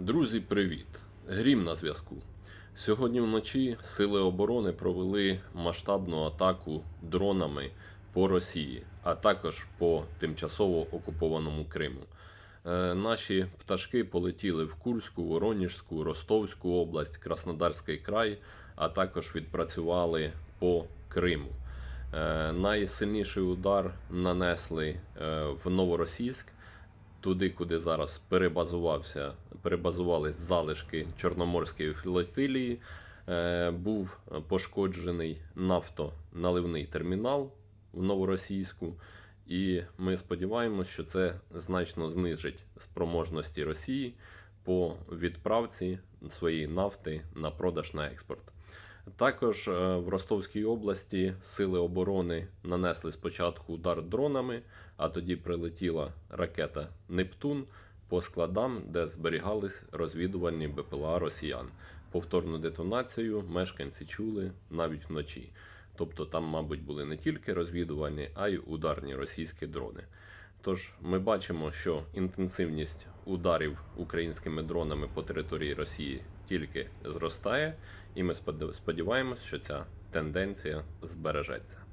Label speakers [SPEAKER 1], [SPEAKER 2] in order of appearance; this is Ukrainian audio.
[SPEAKER 1] Друзі, привіт! Грім на зв'язку. Сьогодні вночі сили оборони провели масштабну атаку дронами по Росії, а також по тимчасово окупованому Криму. Е, Наші пташки полетіли в Курську, Воронежську, Ростовську область, Краснодарський край, а також відпрацювали по Криму. Е, Найсильніший удар нанесли е, в Новоросійськ, туди, куди зараз перебазувався, перебазувались залишки Чорноморської флотилії, е, був пошкоджений нафтоналивний термінал в Новоросійську. І ми сподіваємося, що це значно знижить спроможності Росії по відправці своєї нафти на продаж на експорт. Також е, в Ростовській області сили оборони нанесли спочатку удар дронами, а тоді прилетіла ракета Нептун по складам, де зберігались розвідувальні БПЛА росіян. Повторну детонацію мешканці чули навіть вночі. Тобто там, мабуть, були не тільки розвідувальні, а й ударні російські дрони. Тож ми бачимо, що інтенсивність ударів українськими дронами по території Росії тільки зростає, і ми сподіваємось, що ця тенденція збережеться.